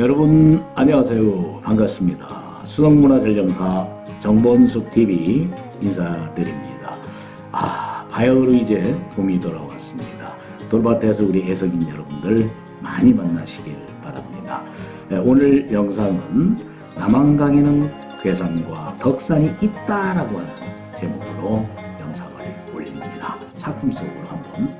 여러분 안녕하세요. 반갑습니다. 수덕문화전점사 정본숙 TV 인사드립니다. 아 바야흐로 이제 봄이 돌아왔습니다. 돌밭에서 우리 애석인 여러분들 많이 만나시길 바랍니다. 네, 오늘 영상은 남한강에는 괴산과 덕산이 있다라고 하는 제목으로 영상을 올립니다. 작품 속으로 한번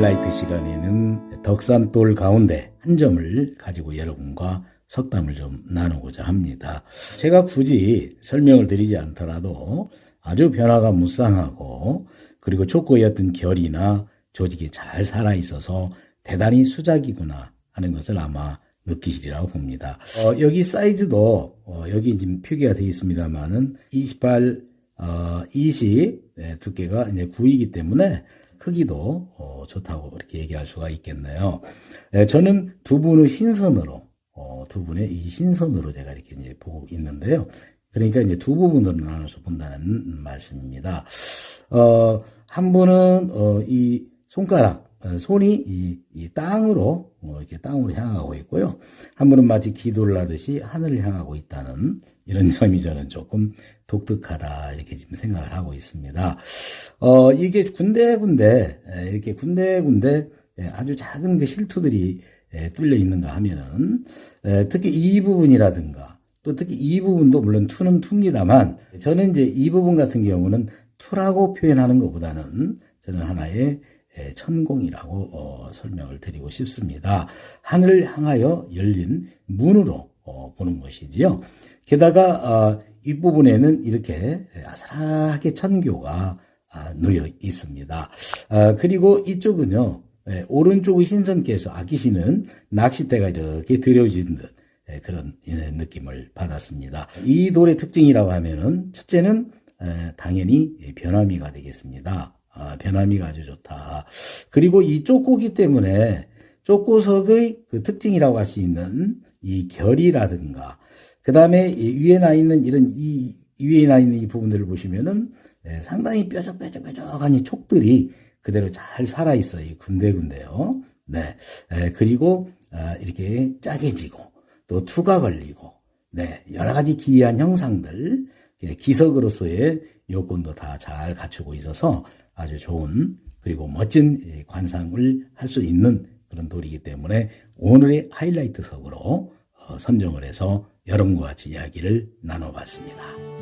하이라이트 시간에는 덕산돌 가운데 한 점을 가지고 여러분과 석담을 좀 나누고자 합니다. 제가 굳이 설명을 드리지 않더라도 아주 변화가 무쌍하고 그리고 어떤 결이나 조직이 잘 살아 있어서 대단히 수작이구나 하는 것을 아마 느끼시리라고 봅니다. 어, 여기 사이즈도 어, 여기 지금 표기가 되어 있습니다만은 28, 어, 20 네, 두께가 이제 9이기 때문에 크기도 어, 좋다고 이렇게 얘기할 수가 있겠네요. 네, 저는 두 분의 신선으로 어, 두 분의 이 신선으로 제가 이렇게 이제 보고 있는데요. 그러니까 이제 두 부분으로 나눠서 본다는 말씀입니다. 어, 한 분은 어, 이 손가락 어, 손이 이, 이 땅으로 어, 이렇게 땅으로 향하고 있고요. 한 분은 마치 기도를 하듯이 하늘을 향하고 있다는 이런 점이 저는 조금 독특하다 이렇게 지금 생각을 하고 있습니다. 어, 이게 군데군데 에, 이렇게 군데군데 에, 아주 작은 그 실투들이 에, 뚫려 있는가 하면은 에, 특히 이 부분이라든가 또 특히 이 부분도 물론 투는 투입니다만 저는 이제 이 부분 같은 경우는 투라고 표현하는 것보다는 저는 하나의 에, 천공이라고 어, 설명을 드리고 싶습니다. 하늘을 향하여 열린 문으로 어, 보는 것이지요. 게다가 어, 이 부분에는 이렇게 아슬하게 천교가 아, 놓여 있습니다. 아, 그리고 이쪽은요, 예, 오른쪽의 신선께서 아끼시는 낚싯대가 이렇게 들여진 듯 예, 그런 예, 느낌을 받았습니다. 이 돌의 특징이라고 하면은 첫째는 에, 당연히 변화미가 되겠습니다. 아, 변화미가 아주 좋다. 그리고 이 쪼꼬기 때문에 쪼꼬석의 그 특징이라고 할 수 있는 이 결이라든가 그 다음에 위에 나 있는 이런 이 위에 나 있는 이 부분들을 보시면은 예, 상당히 뾰족뾰족뾰족한 이 촉들이 그대로 잘 살아 있어요. 이 군데군데요. 네. 에, 그리고 아, 이렇게 짜게지고 또 투가 걸리고 네 여러 가지 기이한 형상들 예, 기석으로서의 요건도 다 잘 갖추고 있어서 아주 좋은 그리고 멋진 예, 관상을 할 수 있는 그런 돌이기 때문에 오늘의 하이라이트 석으로 어, 선정을 해서 여러분과 같이 이야기를 나눠봤습니다.